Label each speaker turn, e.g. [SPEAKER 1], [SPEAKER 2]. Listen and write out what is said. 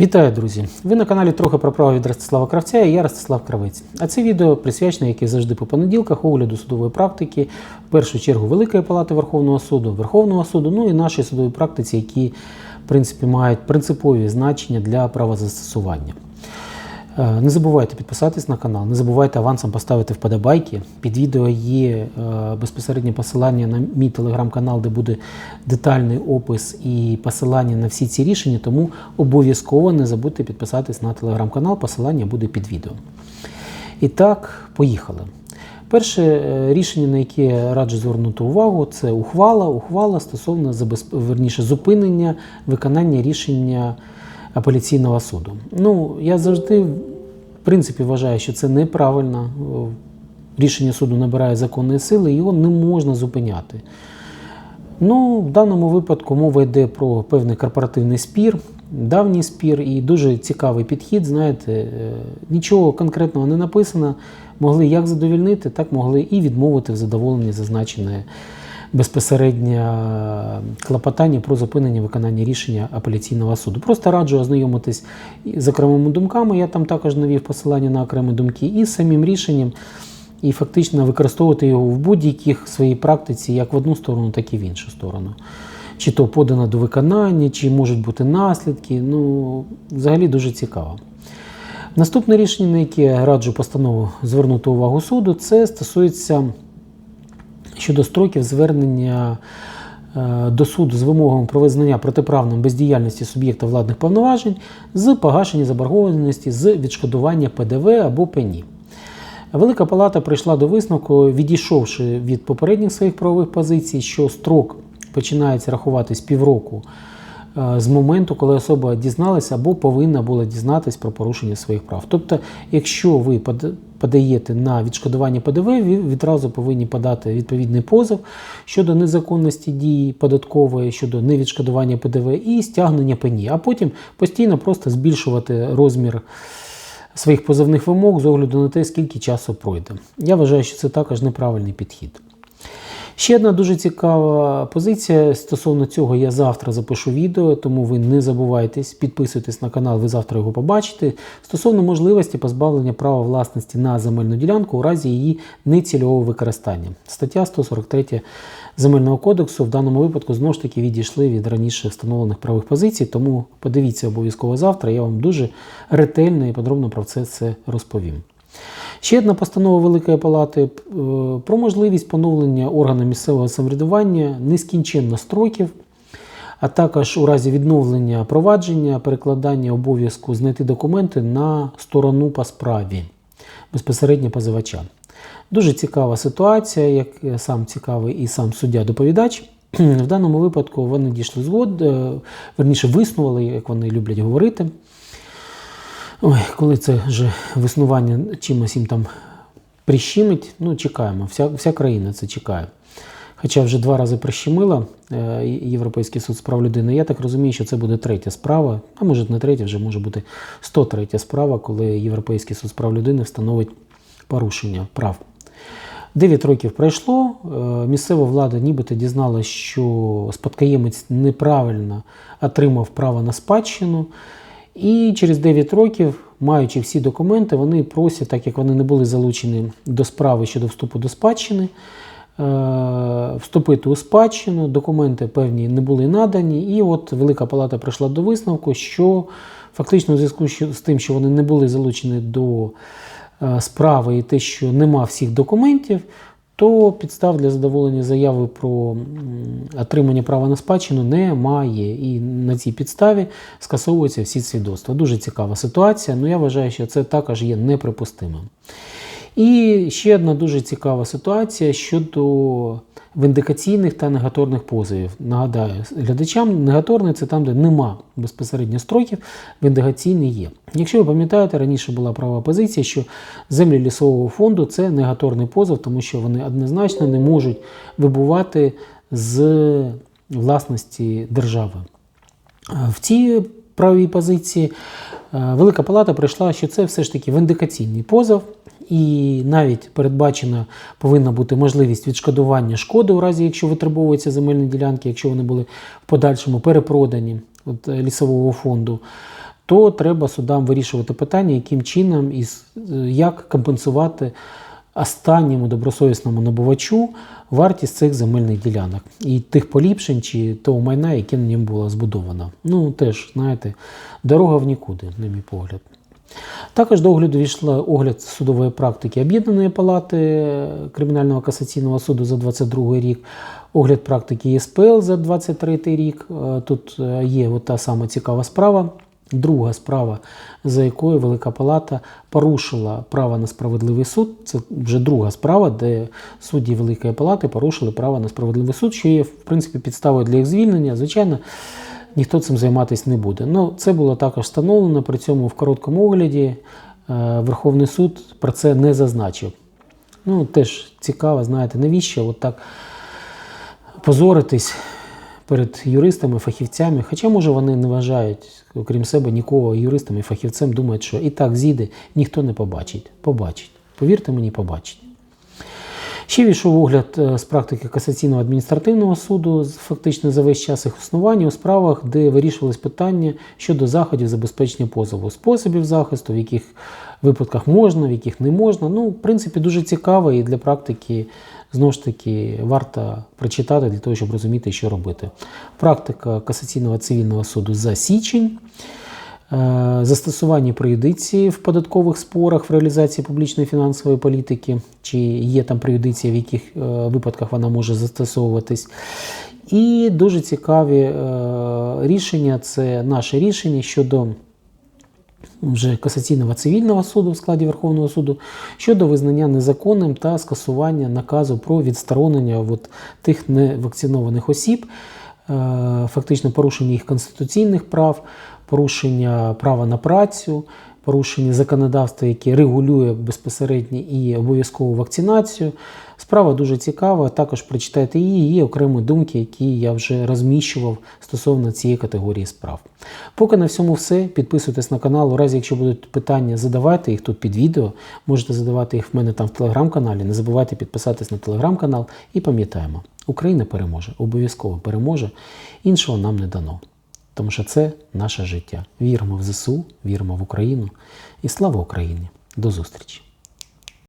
[SPEAKER 1] Вітаю, друзі! Ви на каналі трохи про право від Ростислава Кравця і я Ростислав Кравець. А це відео присвячене, як і завжди по понеділках, огляду судової практики, в першу чергу Великої Палати Верховного суду, Верховного суду, ну і нашій судовій практиці, які в принципі мають принципові значення для правозастосування. Е, Не забувайте підписатись на канал, не забувайте авансом поставити вподобайки. Під відео є е, безпосереднє посилання на мій телеграм-канал, де буде детальний опис і посилання на всі ці рішення. Тому обов'язково не забудьте підписатись на телеграм-канал, посилання буде під відео. І так, поїхали. Перше е, рішення, на яке раджу звернути увагу, це ухвала. Ухвала стосовно забезп... верніше, зупинення виконання рішення апеляційного суду. Ну, я завжди, в принципі, вважаю, що це неправильно. Рішення суду набирає законної сили, його не можна зупиняти. Ну, в даному випадку мова йде про певний корпоративний спір, давній спір і дуже цікавий підхід. Знаєте, е, нічого конкретного не написано. Могли як задовільнити, так могли і відмовити в задоволенні зазначене безпосередньо клопотання про зупинення виконання рішення апеляційного суду. Просто раджу ознайомитись з окремими думками. Я там також навів посилання на окремі думки і самим рішенням і фактично використовувати його в будь-яких своїй практиці, як в одну сторону, так і в іншу сторону. Чи то подано до виконання, чи можуть бути наслідки. Ну, взагалі дуже цікаво. Наступне рішення, на яке раджу постанову звернути увагу суду, це стосується щодо строків звернення е, до суду з вимогами про визнання протиправним бездіяльності суб'єкта владних повноважень з погашення заборгованості з відшкодування ПДВ або пені. Велика Палата прийшла до висновку, відійшовши від попередніх своїх правових позицій, що строк починається рахуватись півроку е, з моменту, коли особа дізналася або повинна була дізнатись про порушення своїх прав. Тобто, якщо ви подаєте на відшкодування ПДВ, ви відразу повинні подати відповідний позов щодо незаконності дії податкової, щодо невідшкодування ПДВ і стягнення пені, а потім постійно просто збільшувати розмір своїх позовних вимог з огляду на те, скільки часу пройде. Я вважаю, що це також неправильний підхід. Ще одна дуже цікава позиція. Стосовно цього я завтра запишу відео, тому ви не забувайтесь, підписуйтесь на канал, ви завтра його побачите. Стосовно можливості позбавлення права власності на земельну ділянку у разі її нецільового використання. Стаття 143 Земельного кодексу в даному випадку знову ж таки відійшли від раніше встановлених правових позицій, тому подивіться обов'язково завтра, я вам дуже ретельно і подробно про це все розповім. Ще одна постанова Великої Палати е, про можливість поновлення органу місцевого самоврядування нескінченно строків, а також у разі відновлення провадження, перекладання обов'язку знайти документи на сторону по справі безпосередньо позивача. Дуже цікава ситуація, як сам цікавий і сам суддя-доповідач. В даному випадку вони дійшли згод, е, верніше виснували, як вони люблять говорити. Ой, коли це вже виснування чимось їм там прищемить, ну чекаємо. Вся, вся країна це чекає. Хоча вже два рази прищемила е, Європейський суд з прав людини. Я так розумію, що це буде третя справа, а може не третя, вже може бути 103 справа, коли Європейський суд з прав людини встановить порушення прав. 9 років пройшло. е, Місцева влада нібито дізналась, що спадкоємець неправильно отримав право на спадщину. І через 9 років, маючи всі документи, вони просять, так як вони не були залучені до справи щодо вступу до спадщини, е, вступити у спадщину, документи певні не були надані. І от Велика Палата прийшла до висновку, що фактично у зв'язку з тим, що вони не були залучені до е, справи і те, що нема всіх документів, то підстав для задоволення заяви про отримання права на спадщину немає. І на цій підставі скасовуються всі свідоцтва. Дуже цікава ситуація, але я вважаю, що це також є неприпустимим. І ще одна дуже цікава ситуація щодо віндикаційних та негаторних позовів. Нагадаю, глядачам негаторний це там, де нема безпосередньо строків, віндикаційний є. Якщо ви пам'ятаєте, раніше була права позиція, що землі лісового фонду це негаторний позов, тому що вони однозначно не можуть вибувати з власності держави. В цій правовій позиції е, Велика Палата прийшла, що це все ж таки віндикаційний позов, і навіть передбачена повинна бути можливість відшкодування шкоди у разі, якщо витребовуються земельні ділянки, якщо вони були в подальшому перепродані от, е, лісового фонду. то треба судам вирішувати питання, яким чином і е, як компенсувати останньому добросовісному набувачу вартість цих земельних ділянок і тих поліпшень чи того майна, яке на ньому було збудовано. Ну, теж, знаєте, дорога в нікуди, на мій погляд. Також до огляду війшла огляд судової практики Об'єднаної палати Кримінального касаційного суду за 22 рік, огляд практики ЄСПЛ за 23 рік. Е, Тут е, є от та сама цікава справа. Друга справа, за якою Велика Палата порушила право на справедливий суд. Це вже друга справа, де судді Великої Палати порушили право на справедливий суд, що є в принципі підставою для їх звільнення. Звичайно, ніхто цим займатися не буде. Ну, це було також встановлено. При цьому в короткому огляді е, Верховний суд про це не зазначив. Ну, теж цікаво, знаєте, навіщо от так позоритись перед юристами, фахівцями. Хоча, може, вони не вважають, окрім себе, нікого юристом і фахівцем думають, що і так зійде, ніхто не побачить. Побачить. Повірте мені, побачить. Ще війшов огляд е, з практики касаційного адміністративного суду, фактично за весь час їх існування у справах, де вирішувались питання щодо заходів забезпечення позову, способів захисту, в яких випадках можна, в яких не можна. Ну, в принципі, дуже цікаво і для практики знову ж таки варто прочитати для того, щоб розуміти, що робити. Практика касаційного цивільного суду за січень. Е, Застосування преюдиції в податкових спорах в реалізації публічної фінансової політики, чи є там преюдиція, в яких е, випадках вона може застосовуватись. І дуже цікаві е, рішення це наше рішення щодо вже касаційного цивільного суду в складі Верховного суду щодо визнання незаконним та скасування наказу про відсторонення от тих невакцинованих осіб, фактично порушення їх конституційних прав, порушення права на працю, порушення законодавства, яке регулює безпосередньо і обов'язкову вакцинацію. Справа дуже цікава. Також прочитайте її, є окремі думки, які я вже розміщував стосовно цієї категорії справ. Поки на всьому все. Підписуйтесь на канал. У разі, якщо будуть питання, задавайте їх тут під відео. Можете задавати їх в мене там в телеграм-каналі. Не забувайте підписатись на телеграм-канал і пам'ятаємо, Україна переможе, обов'язково переможе. Іншого нам не дано. Тому що це наше життя. Віримо в ЗСУ, віримо в Україну і слава Україні! До зустрічі!